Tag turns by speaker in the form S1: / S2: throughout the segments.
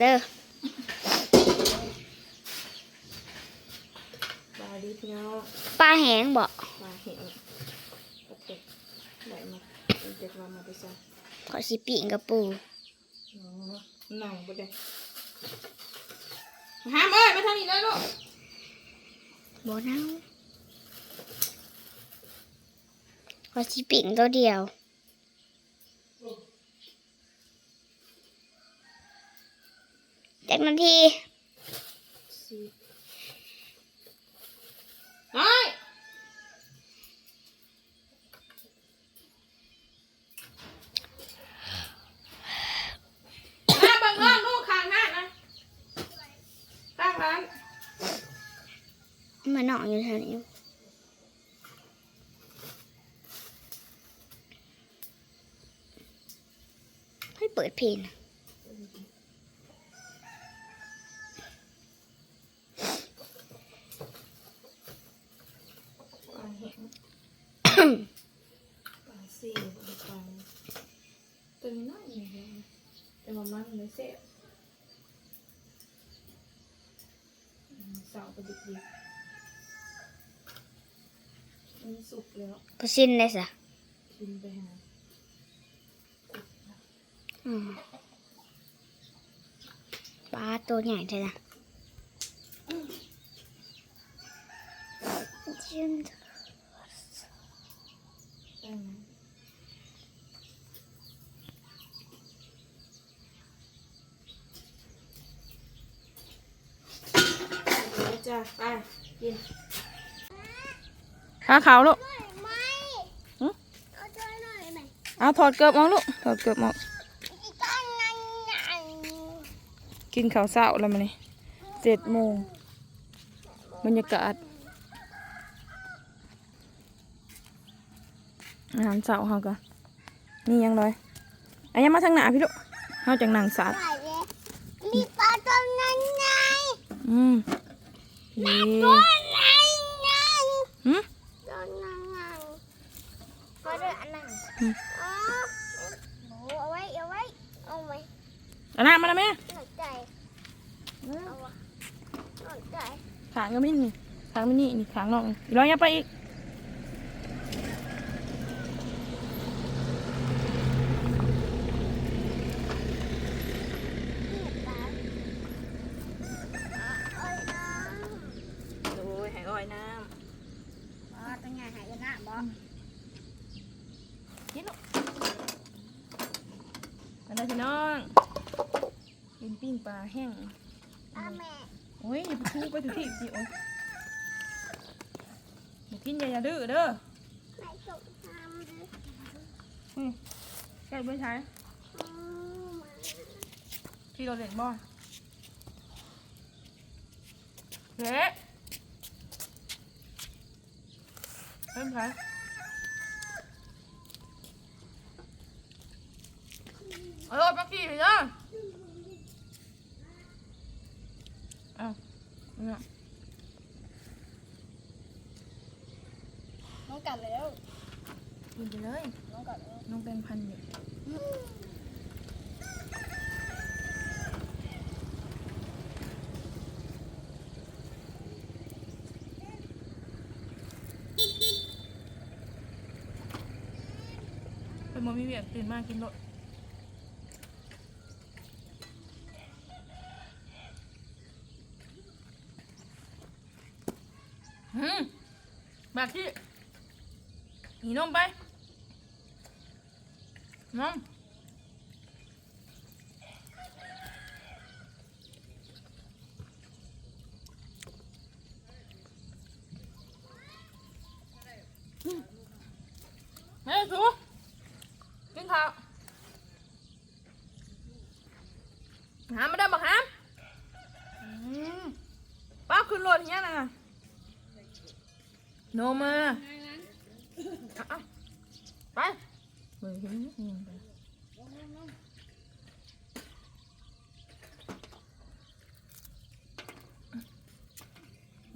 S1: เด้อ
S2: บายดีพี่น้อง
S1: ปลาแห้งบ่
S2: มาเห็นกระเต็กไหลมาเป็นเจ็ดวันมาไปซะ
S1: ขอสิปิงกับปู
S2: อ๋อหนังบ่ได้ห้ามเอ้ยมาทางนี้เลยลูก
S1: บ่เน่าขอสิปิงตัวเดียว จักนาที
S2: สี่น้อยมาเบิ่งเบิ่งลูกข้างห้างนะตั้งร้าน
S1: มาหนองอยู่แถวนี้ให้เปิดเพลง
S2: ปลาเห็น ปลาสีปลาปลาตัวนี้น้อยอยู่เลยแต่ว่ามันเลยเสียสาร์ประดิษฐ์ดีมันสุกแล้ว
S1: พอสิ้นเลยสะ
S2: กินไปหา
S1: อืมปลาตัวใหญ่ใช่ไหมจิ้ม
S2: ได้ไหมเอา จ้ะไปกินขาขาวลูก
S1: ไม่
S2: หึ
S1: เอาช่วยหน่อยไหม
S2: เอาถอดเกลือบออกลูกถอดเกลือบออก
S1: อีกก้อนนั้นใหญ่
S2: กินข้าวเช้าแล้วมันนี่เจ็ดโมงบรรยากาศอาหารเช้าเฮากันนี่ยังเลยอันยังมาทางหน้าพี่ลูกเฮาจังหนังสัตว์
S1: ใหญ่เลยมีปลาตัวนั้นไง
S2: อืม นี่
S1: ตัวนั้นไง
S2: หืม
S1: ตัวนั้นไงก็เดืออันนั้น
S2: อืม
S1: อ๋อเอาไว้เอาไว้เอาไว้
S2: อาหน้ามาแล้วแม่
S1: หน่อยใจเอาหน่อยใจ
S2: ขางก็ไม่นี่ขางไม่นี่นี่ขางนอกอีกร้อยยับไปอีก
S1: นี่ปลาเอาไว้น้ำ
S2: โอ้ยหายอ้อยน้
S1: อ๋อตัวใหญ่หายกันนะบอำ
S2: กินลูกอันนั้นพี่น้องกิน ปิ้งปลาแห้ง
S1: ป้าแม่
S2: โอ้ยอย่าไปคูไปถึงที่สิโอ้ยอย่ากินอย่าอย่าดื้อเด้อ
S1: ไม่ส่งทำเลย
S2: อืมแกไปใช้
S1: อืม
S2: ที่เราเล่นบ่เละเริ่มใช้เอารถมาขี่เลยเด้อเอาเนี่ย
S1: น้องกัดแล้ว
S2: กินไปเลย
S1: น้องกัดแล้ว
S2: น้องเป็นพันอยู่เป็นโมมีเวียกตื่นมากินรถหืม แบบที่หนีนมไปนมเฮ้สูกินข้าวหามมาได้บอกหามป้าขึ้นรถอย่างเงี้ยนะ นมอ่ะเอาไปมือทิ้งนี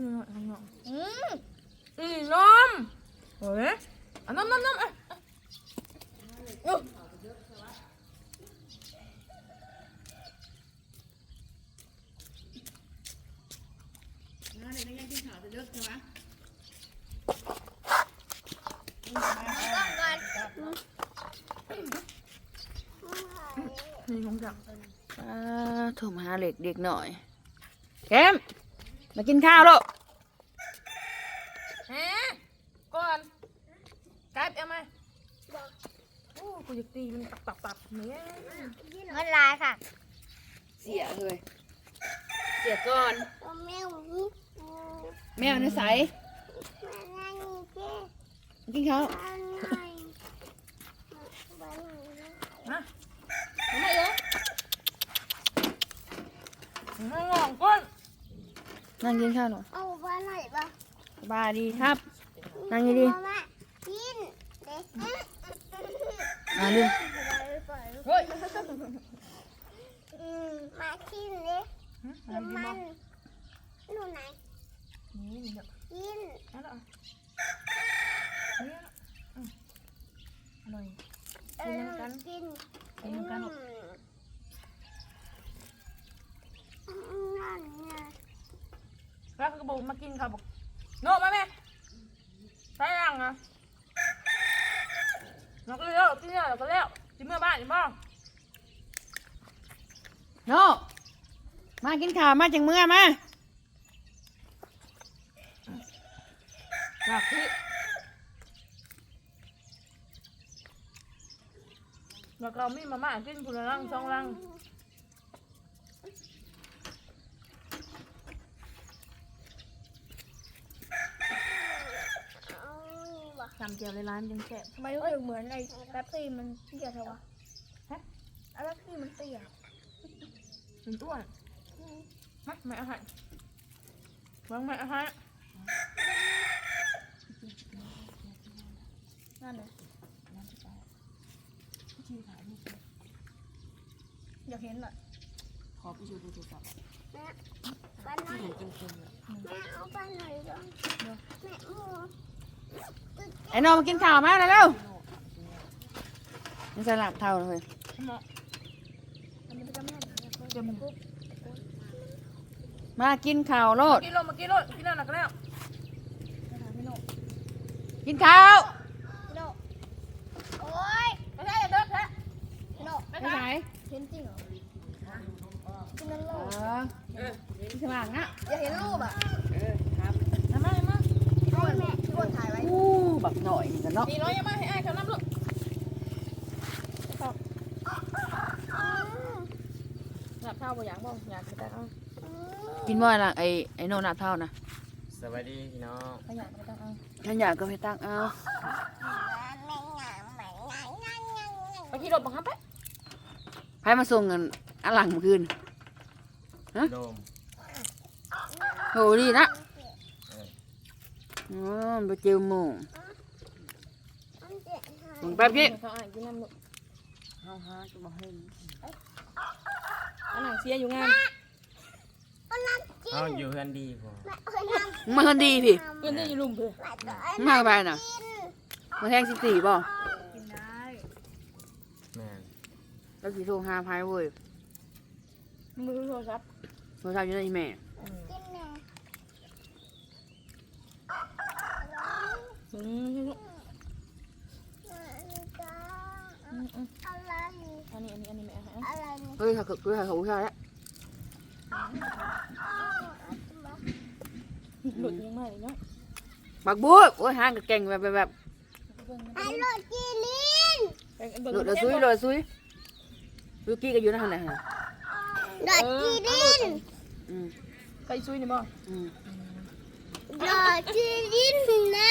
S2: ่หน่อยทางหน่อย
S1: อืม
S2: อืมนมเฮ้ยอ่ะนมนมนมเอ้ยเดี๋ย
S3: วยังกินข้าวจะ
S1: เลิกใช่ไหม
S2: นี่ของจับ
S3: อ่าโถมหาเหล็กเด็กหน่อยแก้มมากินข้าวลูก
S2: ฮะก่อนกลายเอามาโอ้กูอยากตีมันตับตับตับเนี่ย
S1: เงินลายค่ะ
S3: เสียเลย เสียก่อน
S1: แมวนี่
S3: แมวในใส
S1: แม่นี่เจ๊
S3: มากินข้าว
S1: อันไหน
S2: มาทำไมเยอะ งองก้น
S3: นั่งกินข้าวหน่อย
S1: เอาบ้านไหนบ้าง
S3: สบายดีครับ นั่งดี
S1: กินเด็ก
S3: ๆมาลืม
S2: เฮ้ย
S1: มากินเลยนมันหนูไหน
S2: นี่นี่เดี๋ยว
S1: กิน
S2: อาละเอานี่อืมอร่อย
S1: เออกิน
S2: กินกันหร
S1: อมนั่นไง
S2: แล้วเขาก็บอกมากินข้าวบอกโน่มาแม่ใช่ยังอะเราก็เลี้ยวกินแล้วเราก็เลี้ยวจิเมื่อบ้านจิบ้าง
S3: โนมากินข้าวมาจังเมื่อมา
S2: อยากที่แล้วก็มีมาม่ากินคนละรังสองรัง
S1: เอานี่ว่ะ
S2: จำเจียวในร้านยังแซ่บ
S1: ทำไมรู้สึกเหมือนในแป๊บซี่มันเตี้ยเท่าวะฮะแป๊บซี่มันเตี้ย
S2: เป็นตัวน่ะมาไม่เอาให้วางไม่เอาให้
S1: นั่นเลยอยากเห็นอะ
S3: ขอไปชูดูโทรศัพท์
S1: แม่บ้านไหนแม่เอาบ้านไหนก่อนแม่หมู
S3: ไอ้โนมากินข้าวมาเร็วๆนี่ใส่หลับเท่าเลย
S2: เหมาะ
S1: มันไม่ได้แม่
S2: เดี๋ยวมึง
S3: มากินข้าวโลด
S2: กินลงมากินลงกินแล้วหนักแล้ว
S3: กินข้าว
S1: โนโอ้ย
S2: ไม่ใช่อย่าเดินแท้
S1: โน
S2: ไม่
S3: ไม่
S2: ใช่
S3: ใช่
S1: เห็นจริงเหรอกินนั่นโล
S3: เอกอสว่างนะ
S1: อยากเห็นรูปอะ
S3: เออครับ
S2: มามามา
S1: ให้ แม่ชวนถ่ายไว้
S3: อู้บักหน่อยนี่กันเนาะ
S2: ดีน้อยยังมาให้อ้ายเขาน้ำลูกหลับเท่าบ่อยากบ่อยากจะได้เอา
S3: กินบ่อยละไอ้ไอ้โนนับเท่านะ
S4: สวัสดีพี่น้อง
S2: ไม่อยากไม่ต้องเอา
S3: ฉันอยากก็ไปตั้งเอา
S2: ไปขี่รถบังคับไป
S3: ใครมาส่งเงินอันหลังเมื่อคืน
S4: โดม
S3: โหดีนะ อ๋อไปเจอหมูมึงแป๊บกี้
S2: เขาอ่านกินน้ำลูก
S3: เฮาฮาจะบอกให้
S2: อันหนังเสียอยู่งาน
S4: เขาอยู่เพื่อนดีพอ
S3: มึงมาคนดีพี่
S2: เพื่อนที่อยู่ลุมเพื่อ
S3: มึงมาไปน่ะมาแทงสิบสี่ป่ะ
S1: กินได้
S4: แม่น
S3: แล้วสิโทรหาพายเว้ย
S2: มือโทรศัพท์
S3: โทรศัพท์อยู่ในแม่
S1: กินแม่
S2: อืม
S1: อะไร
S2: อันนี้อันนี้อันนี้ไม่เอาให้
S1: อะไรนี่
S3: เฮ้ยเขาคือเขาผู้ชายแล้ว
S2: หลุดยังไงเนาะ
S3: บักบูดโอ้ยห่างกับเก่งแบบแบบแบบ
S1: ฮัลโหลจีลิน
S3: โหลดซุยโหลดซุยซุยกี้ก็อยู่นั่นแหละฮะ
S1: โหลจีลิน
S3: อืม
S2: ไปซุยนี่บ่
S3: อืม
S1: โหลจีลินนะ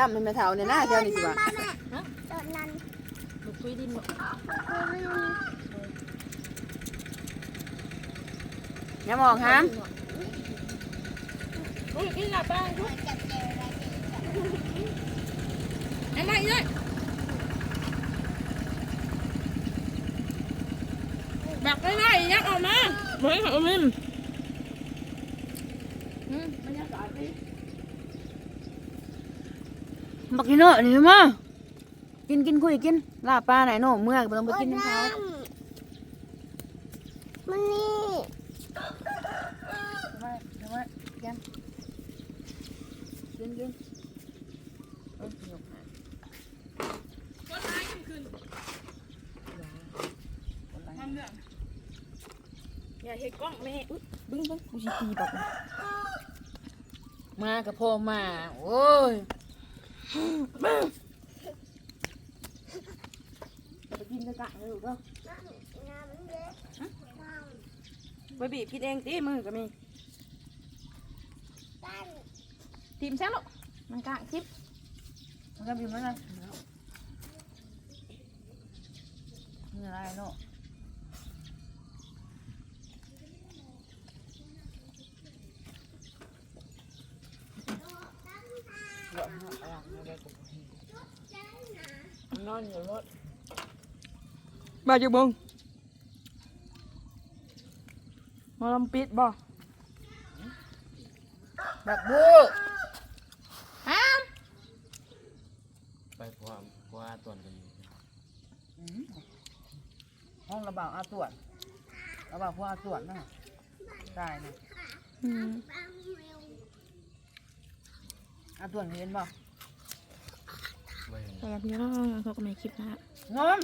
S3: ดำมันไม่เท่าเนี่ยนะเท่านี้สิวะ
S1: โดนนั้น
S2: ลูกซุยดินบ่
S1: คือไม่รู้
S3: อย่ามองห้าม
S2: อุ้ยกินหลับบ้าง
S1: เปิดจับเจออะไรดี
S2: ไอ้ไม่เลยแบบง่ายๆยักออกมาเฮ้ยเอามิมอืมบรรยากาศดี
S3: บักกินเนอะนี่มากินกินคุยกินลาบปลาไหนโน่เมื่อกไปต้องไปกินน้ำเขา
S1: มันนี่
S3: มาเดี๋ยวมายันกินกินเอ้ยยกให้
S2: คนร้ายขึ้นขึ้น
S3: คนละ
S2: ทำเรื่องอย่าเห็ดกล้องแม่อุ๊ย
S3: บึ้งบึ้งกูสิตีบักนะมากับพ่อมา โอ้ย ไปกินกระกะเลยลูกเด้อ
S1: น้ำน้ำเยอะน้ำ
S3: ไปบีบกินเองตีมือก็มี
S2: ทีมแซ่บลูกมันกลางคลิป
S3: มันก็บีบมันเลยนี่อะไรเนาะเดี๋ยวมันเอาอย่างนี้ได้กู
S2: นอนอยู่รถมาจากบึงมาลำปิดบ่
S3: แบบบู
S2: ฮะ
S4: ไปพร้อมเพราะว่าตวนกันอยู่
S3: ห้องระบาดอาตรวจระบาดพวกอาตรวจนะได้นะ
S2: อืม
S1: ปังเร็ว
S3: อาตรวจเห็นบ่
S4: ไม่เห็น
S2: แต่พี่น้องเขาก็ไม่คลิปนะ
S3: งม